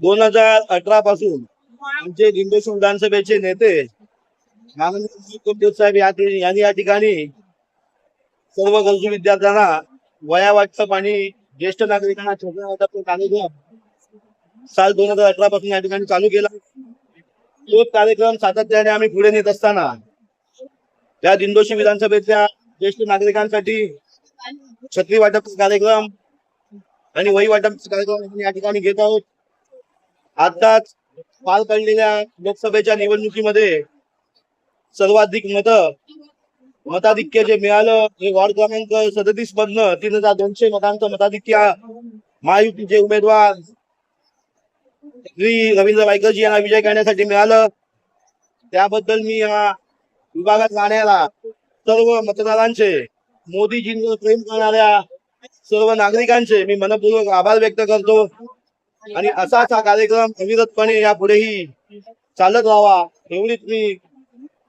दोन हजार अठरा पासून आमचे लिंबेश्वर विधानसभेचे नेते साहेब या यांनी या ठिकाणी सर्व गरजू विद्यार्थ्यांना वया वाटप आणि ज्येष्ठ नागरिकांना छोट्या वाटप कार्यक्रम साल दोन हजार अठरा पासून या ठिकाणी चालू केला. तो कार्यक्रम सातत्याने आम्ही पुढे नेत असताना त्या दिंडोशी विधानसभेच्या ज्येष्ठ नागरिकांसाठी छत्री वाटप कार्यक्रम आणि वही वाटप कार्यक्रम या ठिकाणी घेत आहोत. आताच पार पडलेल्या लोकसभेच्या निवडणुकीमध्ये सर्वाधिक मत मताधिक्य जे मिळालं हे वॉर्ड क्रमांक सदतीस मधनं तीन हजार दोनशे मतांचं मताधिक्य महायुतीचे उमेदवार श्री रवींद्र वायकरजी यांना विजय करण्यासाठी मिळालं. त्याबद्दल मी या विभागात राहण्याला सर्व मतदारांचे मोदीजींवर प्रेम करणाऱ्या सर्व नागरिकांचे मी मनपूर्वक आभार व्यक्त करतो. आणि असाच हा कार्यक्रम अविरतपणे यापुढेही चालत राहावा एवढीच मी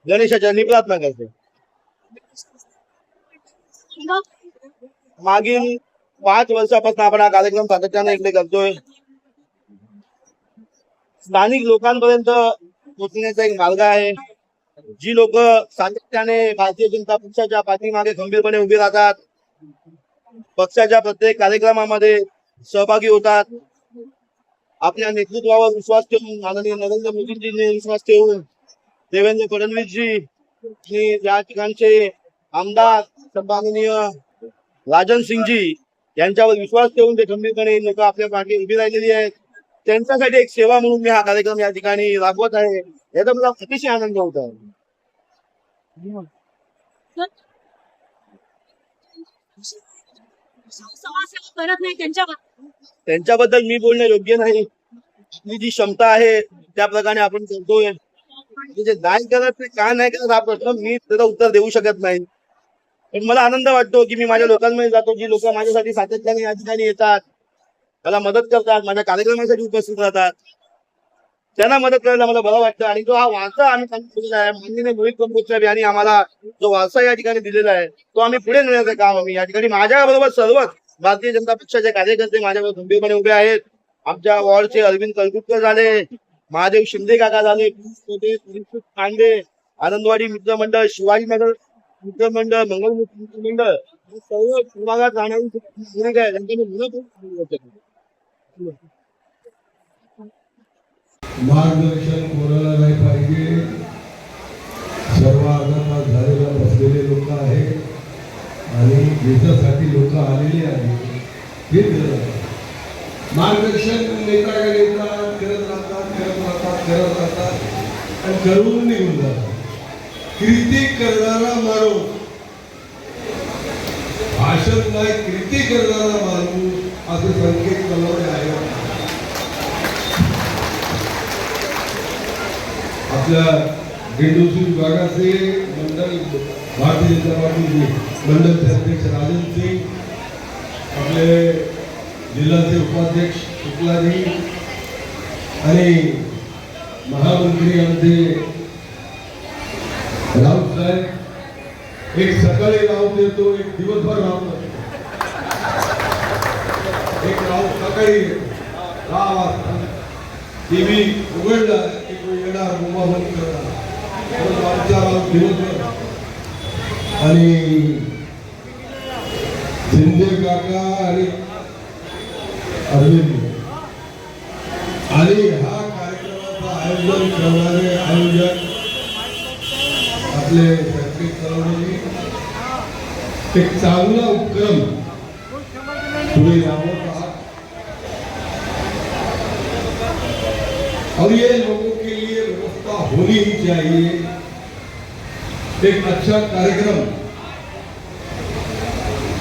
गणेशाच्या प्रार्थना करतो. मागील पाच वर्षापासून आपण हा कार्यक्रम सातत्याने इकडे करतोय. स्थानिक लोकांपर्यंत पोहोचण्याचा एक मार्ग आहे. जी लोक सातत्याने भारतीय जनता पक्षाच्या पाठीमागे खंबीरपणे उभी राहतात पक्षाच्या प्रत्येक कार्यक्रमामध्ये सहभागी होतात. आपल्या नेतृत्वावर विश्वास ठेवून माननीय नरेंद्र मोदींजींनी विश्वास ठेवून देवेंद्र फडणवीसजी आणि या ठिकाणचे आमदार सन्माननीय राजन सिंगजी यांच्यावर विश्वास ठेवून ते खंबीरपणे लोक आपल्या पाठी उभी राहिलेली आहेत. त्यांच्यासाठी एक सेवा म्हणून मी हा कार्यक्रम या ठिकाणी राबवत आहे. याचा मला अतिशय आनंद होत आहे. समाजसेवा करत नाही त्यांच्याबद्दल मी बोलणं योग्य नाही. आपली जी क्षमता आहे त्या प्रकारे आपण करतोय. म्हणजे नाही करत ते का नाही करत हा प्रश्न मी त्याचं उत्तर देऊ शकत नाही. पण मला आनंद वाटतो की मी माझ्या लोकांमध्ये जातो जी लोक माझ्यासाठी सातत्याने या ठिकाणी येतात. मला मदत करतात माझ्या कार्यक्रमासाठी उपस्थित राहतात. त्यांना मदत करायला मला बरं वाटतं. आणि जो हा वारसा आम्ही त्यांना दिलेला आहे माननीय मोहित कंपोज साहेब यांनी आम्हाला जो वारसा या ठिकाणी दिलेला आहे तो आम्ही पुढे नेण्याचं काम आम्ही या ठिकाणी माझ्या बरोबर सर्वच भारतीय जनता पक्षाचे कार्यकर्ते माझ्यावर गंभीरपणे उभे आहेत. आमच्या वॉर्डचे अरविंद कलकुटकर झाले महादेव शिंदे काका झाले पांडे आनंदवाडी मित्रमंडळ शिवाजीनगर मित्रमंडळ मंगल मित्रमंडळ सर्व विभागात राहणारी नागरिक आहे त्यांच्या मी मनपूर्वक आभार मानतो. मार्गदर्शन कोणाला नाही पाहिजे. सर्व आघातात झालेला बसलेले लोक आहेत. आणि देशासाठी लोक आलेले आहेत. हे मार्गदर्शन नेता का नेता करत राहतात करत राहतात करत राहतात. आणि करून निघून जातात. कृती करणारा माणूस. भाषण नाही कृती करणारा माणूस असे संकेत कलवडे आहे. आमच्या दिंडोशी विभागाचे मंडल भारतीय जनता पार्टीचे मंडलचे अध्यक्ष राजन सिंग आपले जिल्ह्याचे उपाध्यक्ष शुक्लाजी आणि महामंत्री आमचे राऊत साहेब. एक सकाळी राऊत येतो एक दिवसभर राऊत असतो. एक राऊत सकाळी दहा वाजता. टी व्ही उघडला. येणार करणार दिवसभर आणि शिंदे काका आणि अरविंद. आणि हा कार्यक्रमाचं आयोजन करणारे आयोजक आपले एक चांगला उपक्रम पुढे राबवत आहात. और ये लोगों के होनी ही चाहिए एक अच्छा कार्यक्रम.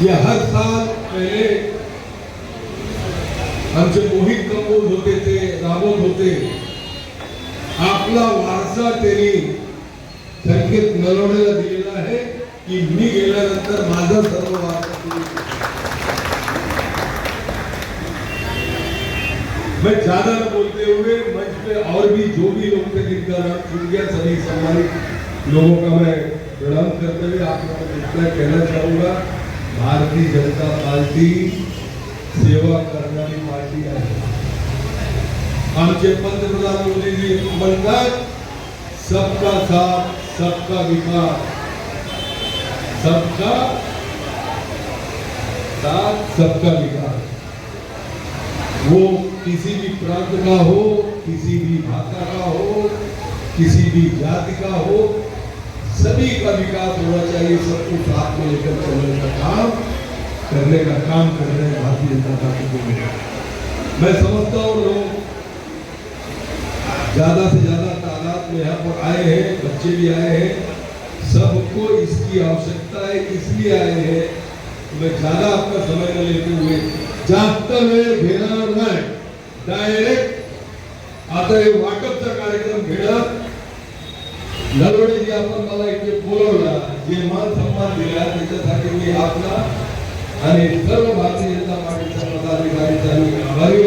यह हर साल पहले आमचे मोहित कंबोज होते ते राबवत होते. आपला वारसा त्यांनी संकेत नरवण्याला दिलेला आहे की मी गेल्यानंतर माझा सर्व मैं ज़्यादा न बोलते हुए मंच पे और भी जो भी लोग थे जिनका नाम छूट गया, सभी सम्मानित लोगों का मैं प्रणाम करते हुए आप लोगों को इतना कहना चाहूँगा, भारतीय जनता पार्टी सेवा करणारी पार्टी आहे आमचे पंतप्रधान मोदीजी म्हणतात सबका साथ, सबका विकास, सबका साथ, सबका विकास। वो किसी भी प्रांत का हो, किसी भी भाषा का हो, किसी भी जाति का हो, सभी का विकास होना चाहिए, सबको साथ में लेकर चलने का काम, करने का काम कर रहे हैं भारतीय जनता पार्टी को मिलेगा मैं समझता हूँ लोग ज़्यादा से ज़्यादा तादाद में यहाँ पर आए हैं, बच्चे भी आए हैं, सबको इसकी आवश्यकता है, इसलिए आए हैं। मैं ज़्यादा आपका समय न लेते हुए वेळ घेणार नाही डायरेक्ट आता हे वाटपचा कार्यक्रम घेणं. नलवडेजी आपण मला इथे बोलवला जे मान सन्मान दिला त्याच्यासाठी मी आपला आणि सर्व भारतीय जनता पार्टीच्या पदाधिकारी आभारी